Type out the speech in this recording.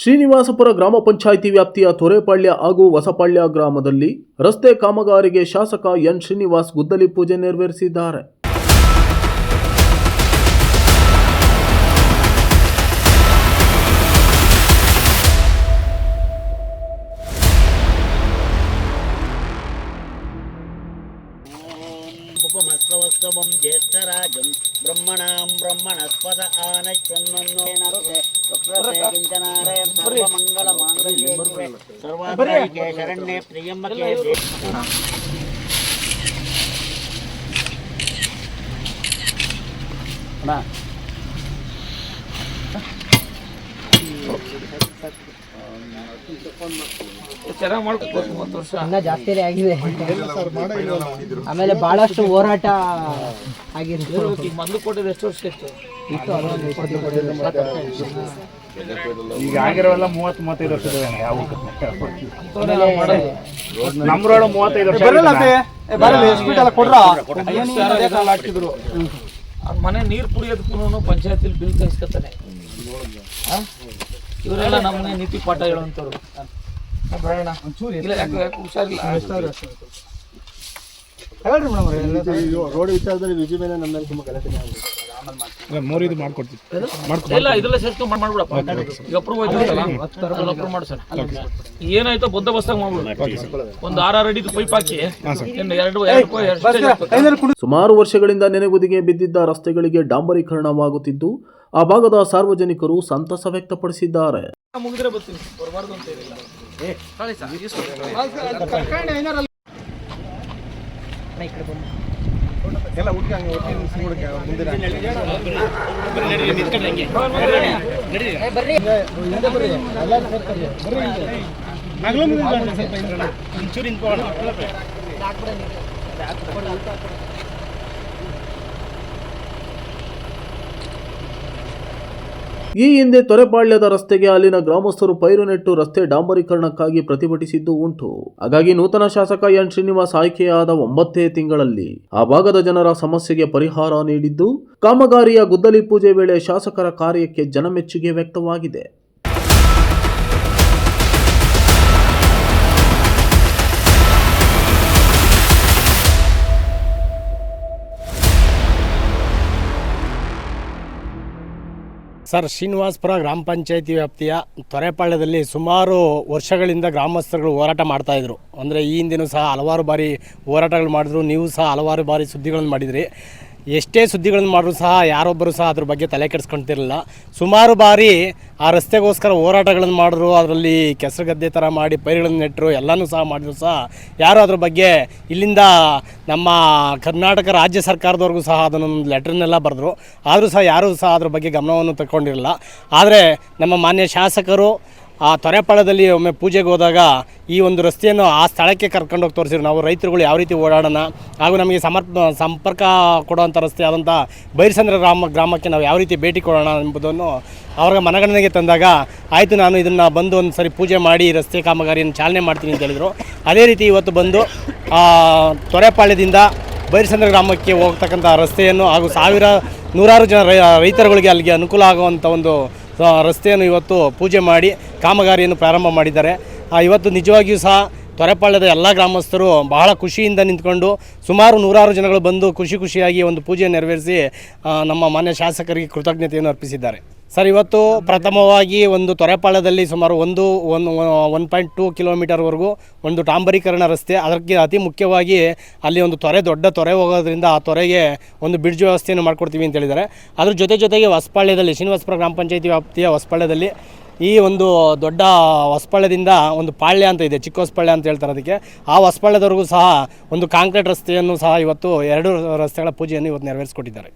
ಶ್ರೀನಿವಾಸಪುರ ಗ್ರಾಮ ಪಂಚಾಯಿತಿ ವ್ಯಾಪ್ತಿಯ ತೊರೆಪಾಳ್ಯ ಹಾಗೂ ಹೊಸಪಾಳ್ಯ ಗ್ರಾಮದಲ್ಲಿ ರಸ್ತೆ ಕಾಮಗಾರಿಗೆ ಶಾಸಕ ಎನ್ ಶ್ರೀನಿವಾಸ್ ಗುದ್ದಲಿ ಪೂಜೆ ನೆರವೇರಿಸಿದ್ದಾರೆ. பிரம்மணாம் பிரம்மணஸ்பத ஆனை சர்வாங்கே பிரியம்பகே அண்ணா ಚೆನ್ನಾಗಿ ಮಾಡ್ಕೋಬೇಕು ಮೂವತ್ತು ವರ್ಷ. ಅನ್ನ ಜಾಸ್ತಿ ಆಗಿದೆ. ಆಮೇಲೆ ಬಹಳಷ್ಟು ಹೋರಾಟ ಆಗಿರ್ತು ಮೊದಲು ಕೊಟ್ಟಿದ್ದು ಎಷ್ಟು ವರ್ಷ ಇತ್ತು ಇತ್ತು. ಈಗ ಆಗಿರೋಲ್ಲ ಮೂವತ್ತು ಮೂವತ್ತೈದು ವರ್ಷದ ಯಾವ ಮೂವತ್ತೈದು ವರ್ಷ ಮನೆ ನೀರು ಕುಡಿಯೋದಕ್ಕೂ ಪಂಚಾಯತಿಲಿ ಬಿಲ್ ಕಳಿಸ್ಕೊತಾನೆ. ಇವರೆಲ್ಲ ನಮ್ಮನೆ ನೀತಿ ಪಾಠ ಹೇಳುವಂಥವ್ರು. ಬರೋಣ ಇಲ್ಲ ಯಾಕೆ ಯಾಕೆ ಹುಷಾರಿಲ್ಲ. ರೋಡ್ ವಿಚಾರದಲ್ಲಿ ವಿಜಿ ಮೇಲೆ ನಮ್ಮ ಮೇಲೆ ತುಂಬಾ ಗಲಾಟೆ ಆಗಿದೆ ಮೂರು ಇದು ಮಾಡ್ಕೊಡ್ತೀವಿ ಇಲ್ಲ ಇದೆಲ್ಲ ಸೇರ್ಸ್ಕೊಂಡ್ ಮಾಡ್- ಮಾಡ್ಬಿಡಪ್ಪ. ಈಗ ಅಪ್ರೂವ್ ಆಯ್ತಲ್ಲ ಅಪ್ರೂವ್ ಮಾಡ್ಸೋಣ ಏನಾಯ್ತೋ ಬದ್ದೋಬಸ್ತಾಗಿ ಮಾಡ್ಬಿಡು. ಒಂದು ಆರ್ ಆರ್ ಅಡಿದು ಪೈಪ್ ಹಾಕಿ. ಎರಡು ಎರಡು. ಸುಮಾರು ವರ್ಷಗಳಿಂದ ನೆನೆಗುದಿಗೆ ಬಿದ್ದಿದ್ದ ರಸ್ತೆಗಳಿಗೆ ಡಾಂಬರೀಕರಣವಾಗುತ್ತಿದ್ದು ಆ ಭಾಗದ ಸಾರ್ವಜನಿಕರು ಸಂತಸ ವ್ಯಕ್ತಪಡಿಸಿದ್ದಾರೆ. ಮುಗಿದ್ರೆ ಬರ್ತೀನಿ. ಬರಬಾರ್ದು ಅಂತ ಏನಿಲ್ಲ ಎಲ್ಲ ಹುಡುಗ ಹಂಗೆ ಬರ್ರಿ ಹುಡುಗ ಮುಂದೆ ಈ ಹಿಂದೆ ತೊರೆಪಾಳ್ಯದ ರಸ್ತೆಗೆ ಅಲ್ಲಿನ ಗ್ರಾಮಸ್ಥರು ಪೈರು ನೆಟ್ಟು ರಸ್ತೆ ಡಾಂಬರೀಕರಣಕ್ಕಾಗಿ ಪ್ರತಿಭಟಿಸಿದ್ದು ಉಂಟು. ಹಾಗಾಗಿ ನೂತನ ಶಾಸಕ ಎನ್ ಶ್ರೀನಿವಾಸ್ ಆಯ್ಕೆಯಾದ ಒಂಬತ್ತೇ ತಿಂಗಳಲ್ಲಿ ಆ ಭಾಗದ ಜನರ ಸಮಸ್ಯೆಗೆ ಪರಿಹಾರ ನೀಡಿದ್ದು ಕಾಮಗಾರಿಯ ಗುದ್ದಲಿ ಪೂಜೆ ವೇಳೆ ಶಾಸಕರ ಕಾರ್ಯಕ್ಕೆ ಜನಮೆಚ್ಚುಗೆ ವ್ಯಕ್ತವಾಗಿದೆ. ಸರ್ ಶ್ರೀನಿವಾಸ್ಪುರ ಗ್ರಾಮ ಪಂಚಾಯತಿ ವ್ಯಾಪ್ತಿಯ ತೊರೆಪಾಳ್ಯದಲ್ಲಿ ಸುಮಾರು ವರ್ಷಗಳಿಂದ ಗ್ರಾಮಸ್ಥರುಗಳು ಹೋರಾಟ ಮಾಡ್ತಾಯಿದ್ರು ಅಂದರೆ ಈ ಹಿಂದಿನೂ ಸಹ ಹಲವಾರು ಬಾರಿ ಹೋರಾಟಗಳು ಮಾಡಿದ್ರು, ನೀವು ಸಹ ಹಲವಾರು ಬಾರಿ ಸುದ್ದಿಗಳನ್ನು ಮಾಡಿದ್ರಿ. ಎಷ್ಟೇ ಸುದ್ದಿಗಳನ್ನು ಮಾಡಿದ್ರು ಸಹ, ಯಾರೊಬ್ಬರು ಸಹ ಅದ್ರ ಬಗ್ಗೆ ತಲೆ ಕೆಡಿಸ್ಕೊಳ್ತಿರಲಿಲ್ಲ ಸುಮಾರು ಬಾರಿ ಆ ರಸ್ತೆಗೋಸ್ಕರ ಹೋರಾಟಗಳನ್ನು ಮಾಡಿದ್ರು, ಅದರಲ್ಲಿ ಕೆಸರು ಗದ್ದೆ ಥರ ಮಾಡಿ ಪೈರುಗಳನ್ನು ನೆಟ್ಟರು, ಎಲ್ಲನೂ ಸಹ ಮಾಡಿದ್ರು ಸಹ. ಯಾರು ಅದ್ರ ಬಗ್ಗೆ ಇಲ್ಲಿಂದ ನಮ್ಮ ಕರ್ನಾಟಕ ರಾಜ್ಯ ಸರ್ಕಾರದವ್ರಿಗೂ ಸಹ ಅದನ್ನೊಂದು ಲೆಟ್ರನ್ನೆಲ್ಲ ಬರೆದ್ರು. ಆದರೂ ಸಹ ಯಾರೂ ಸಹ ಅದ್ರ ಬಗ್ಗೆ ಗಮನವನ್ನು ತಗೊಂಡಿರಲಿಲ್ಲ ಆದರೆ ನಮ್ಮ ಮಾನ್ಯ ಶಾಸಕರು ಆ ತೊರೆಪಾಳದಲ್ಲಿ ಒಮ್ಮೆ ಪೂಜೆಗೆ ಹೋದಾಗ ಈ ಒಂದು ರಸ್ತೆಯನ್ನು ಆ ಸ್ಥಳಕ್ಕೆ ಕರ್ಕೊಂಡೋಗಿ ತೋರಿಸಿದ್ರು. ನಾವು ರೈತರುಗಳು ಯಾವ ರೀತಿ ಓಡಾಡೋಣ ಹಾಗೂ ನಮಗೆ ಸಮರ್ಪ, ಸಂಪರ್ಕ ಕೊಡುವಂಥ ರಸ್ತೆ ಆದಂಥ ಬೈರಸಂದ್ರ ಗ್ರಾಮ, ಗ್ರಾಮಕ್ಕೆ ನಾವು ಯಾವ ರೀತಿ ಭೇಟಿ ಕೊಡೋಣ ಎಂಬುದನ್ನು ಅವ್ರಿಗೆ ಮನಗಣನೆಗೆ ತಂದಾಗ ಆಯಿತು ನಾನು ಇದನ್ನು ಬಂದು ಒಂದು ಸರಿ ಪೂಜೆ ಮಾಡಿ ರಸ್ತೆ ಕಾಮಗಾರಿಯನ್ನು ಚಾಲನೆ ಮಾಡ್ತೀನಿ ಅಂತ ಹೇಳಿದರು. ಅದೇ ರೀತಿ ಇವತ್ತು ಬಂದು ತೊರೆಪಾಳ್ಯದಿಂದ ಬೈರಸಂದ್ರ ಗ್ರಾಮಕ್ಕೆ ಹೋಗ್ತಕ್ಕಂಥ ರಸ್ತೆಯನ್ನು ಹಾಗೂ ಸಾವಿರ ನೂರಾರು ಜನ ರೈತರುಗಳಿಗೆ ಅಲ್ಲಿಗೆ ಅನುಕೂಲ ಆಗುವಂಥ ಒಂದು ರಸ್ತೆಯನ್ನು ಇವತ್ತು ಪೂಜೆ ಮಾಡಿ ಕಾಮಗಾರಿಯನ್ನು ಪ್ರಾರಂಭ ಮಾಡಿದ್ದಾರೆ. ಇವತ್ತು ನಿಜವಾಗಿಯೂ ಸಹ ತೊರೆಪಾಳ್ಯದ ಎಲ್ಲ ಗ್ರಾಮಸ್ಥರು ಬಹಳ ಖುಷಿಯಿಂದ ನಿಂತ್ಕೊಂಡು ಸುಮಾರು ನೂರಾರು ಜನಗಳು ಬಂದು ಖುಷಿ ಖುಷಿಯಾಗಿ ಒಂದು ಪೂಜೆ ನೆರವೇರಿಸಿ ನಮ್ಮ ಮಾನ್ಯ ಶಾಸಕರಿಗೆ ಕೃತಜ್ಞತೆಯನ್ನು ಅರ್ಪಿಸಿದ್ದಾರೆ. ಸರ್, ಇವತ್ತು ಪ್ರಥಮವಾಗಿ ಒಂದು ತೊರೆಪಾಳ್ಯದಲ್ಲಿ ಸುಮಾರು ಒಂದು ಒಂದು ಒನ್ ಪಾಯಿಂಟ್ ಟೂ ಕಿಲೋಮೀಟರ್ವರೆಗೂ ಒಂದು ಟಾಂಬರೀಕರಣ ರಸ್ತೆ. ಅದಕ್ಕೆ ಅತಿ ಮುಖ್ಯವಾಗಿ ಅಲ್ಲಿ ಒಂದು ತೊರೆ, ದೊಡ್ಡ ತೊರೆ ಹೋಗೋದ್ರಿಂದ ಆ ತೊರೆಗೆ ಒಂದು ಬ್ರಿಡ್ಜ್ ವ್ಯವಸ್ಥೆಯನ್ನು ಮಾಡಿಕೊಡ್ತೀವಿ ಅಂತ ಹೇಳಿದ್ದಾರೆ. ಅದ್ರ ಜೊತೆ ಜೊತೆಗೆ ಹೊಸಪಾಳ್ಯದಲ್ಲಿ, ಶ್ರೀನಿವಾಸಪುರ ಗ್ರಾಮ ಪಂಚಾಯತಿ ವ್ಯಾಪ್ತಿಯ ಹೊಸಪಾಳ್ಯದಲ್ಲಿ ಈ ಒಂದು ದೊಡ್ಡ ಹೊಸಪಾಳ್ಯದಿಂದ ಒಂದು ಪಾಳ್ಯ ಅಂತ ಇದೆ, ಚಿಕ್ಕ ಹೊಸಪಾಳ್ಯ ಅಂತ ಹೇಳ್ತಾರೆ ಅದಕ್ಕೆ. ಆ ಹೊಸಪಾಳ್ಯದವರೆಗೂ ಸಹ ಒಂದು ಕಾಂಕ್ರೀಟ್ ರಸ್ತೆಯನ್ನು ಸಹ ಇವತ್ತು ಎರಡು ರಸ್ತೆಗಳ ಪೂಜೆಯನ್ನು ಇವತ್ತು ನೆರವೇರಿಸಿಕೊಟ್ಟಿದ್ದಾರೆ.